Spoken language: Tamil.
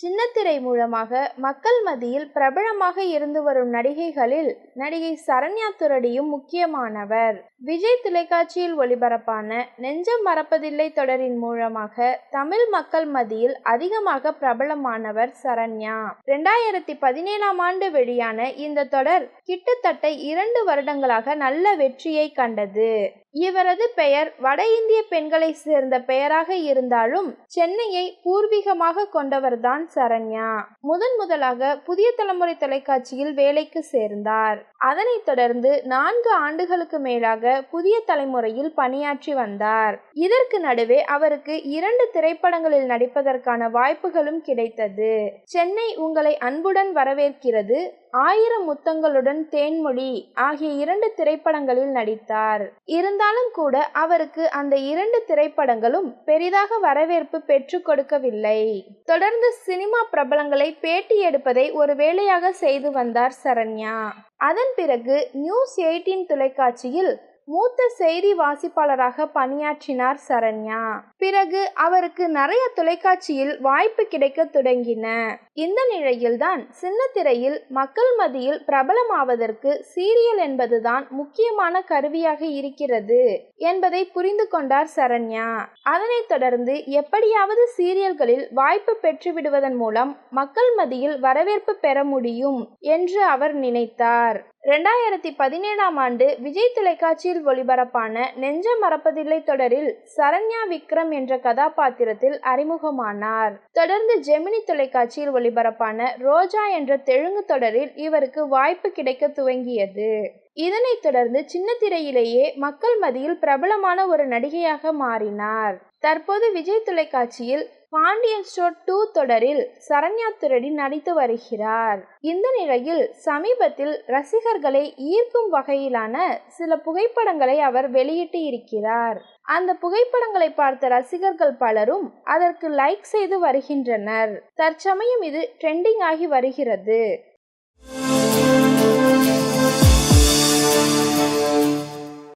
சின்னத்திரை மூலமாக மக்கள் மத்தியில் பிரபலமாக இருந்து வரும் நடிகைகளில் நடிகை சரண்யா துரடியும் முக்கியமானவர். விஜய் தொலைக்காட்சியில் ஒளிபரப்பான நெஞ்சம் மறப்பதில்லை தொடரின் மூலமாக தமிழ் மக்கள் மத்தியில் அதிகமாக பிரபலமானவர் சரண்யா. ரெண்டாயிரத்தி பதினேழாம் ஆண்டு வெளியான இந்த தொடர் கிட்டத்தட்ட இரண்டு வருடங்களாக நல்ல வெற்றியை கண்டது. இவரது பெயர் வட இந்திய பெண்களை சேர்ந்த பெயராக இருந்தாலும் சென்னையை பூர்வீகமாக கொண்டவர்தான் சரண்யா. முதன் முதலாக புதிய தலைமுறை தொலைக்காட்சியில் வேலைக்கு சேர்ந்தார். அதனைத் தொடர்ந்து நான்கு ஆண்டுகளுக்கு மேலாக புதிய தலைமுறையில் பணியாற்றி வந்தார். இதற்கு நடுவே அவருக்கு இரண்டு திரைப்படங்களில் நடிப்பதற்கான வாய்ப்புகளும் கிடைத்தது. சென்னை உங்களை அன்புடன் வரவேற்கிறது. ஆயிரம் முத்தங்களுடன் தேன்மொழி ஆகிய இரண்டு திரைப்படங்களில் நடித்தார். இருந்தாலும் கூட அவருக்கு அந்த இரண்டு திரைப்படங்களும் பெரிதாக வரவேற்பு பெற்றுக் கொடுக்கவில்லை. தொடர்ந்து சினிமா பிரபலங்களை பேட்டி எடுப்பதை ஒரு வேலையாக செய்து வந்தார் சரண்யா. அதன் பிறகு நியூஸ் எயிட்டீன் தொலைக்காட்சியில் மூத்த செய்தி வாசிப்பாளராக பணியாற்றினார் சரண்யா. பிறகு அவருக்கு நிறைய தொலைக்காட்சியில் வாய்ப்பு கிடைக்க தொடங்கின. இந்த நிலையில்தான் சின்னத்திரையில் மக்கள் மத்தியில் பிரபலமாவதற்கு சீரியல் என்பதுதான் முக்கியமான கருவியாக இருக்கிறது என்பதை புரிந்து கொண்டார் சரண்யா. அதனைத் தொடர்ந்து எப்படியாவது சீரியல்களில் வாய்ப்பு பெற்றுவிடுவதன் மூலம் மக்கள் மத்தியில் வரவேற்பு பெற முடியும் என்று அவர் நினைத்தார். ரெண்டாயிரத்தி பதினேழாம் ஆண்டு விஜய் தொலைக்காட்சியில் ஒளிபரப்பான நெஞ்ச மறப்பதில்லை தொடரில் சரண்யா விக்ரம் என்ற கதாபாத்திரத்தில் அறிமுகமானார். தொடர்ந்து ஜெமினி தொலைக்காட்சியில் ஒளிபரப்பான ரோஜா என்ற தெலுங்கு தொடரில் இவருக்கு வாய்ப்பு கிடைக்க துவங்கியது. இதனைத் தொடர்ந்து சின்ன திரையிலேயே மக்கள் மத்தியில் பிரபலமான ஒரு நடிகையாக மாறினார். தற்போது விஜய் தொலைக்காட்சியில் பாண்டியன் ஸ்டோர் டூ தொடரில் சரண்யா துரடி நடித்து வருகிறார். இந்த நிலையில் சமீபத்தில் ரசிகர்களை ஈர்க்கும் வகையிலான சில புகைப்படங்களை அவர் வெளியிட்டு இருக்கிறார். அந்த புகைப்படங்களை பார்த்த ரசிகர்கள் பலரும் அதற்கு லைக் செய்து வருகின்றனர். தற்சமயம் இது ட்ரெண்டிங் ஆகி வருகிறது.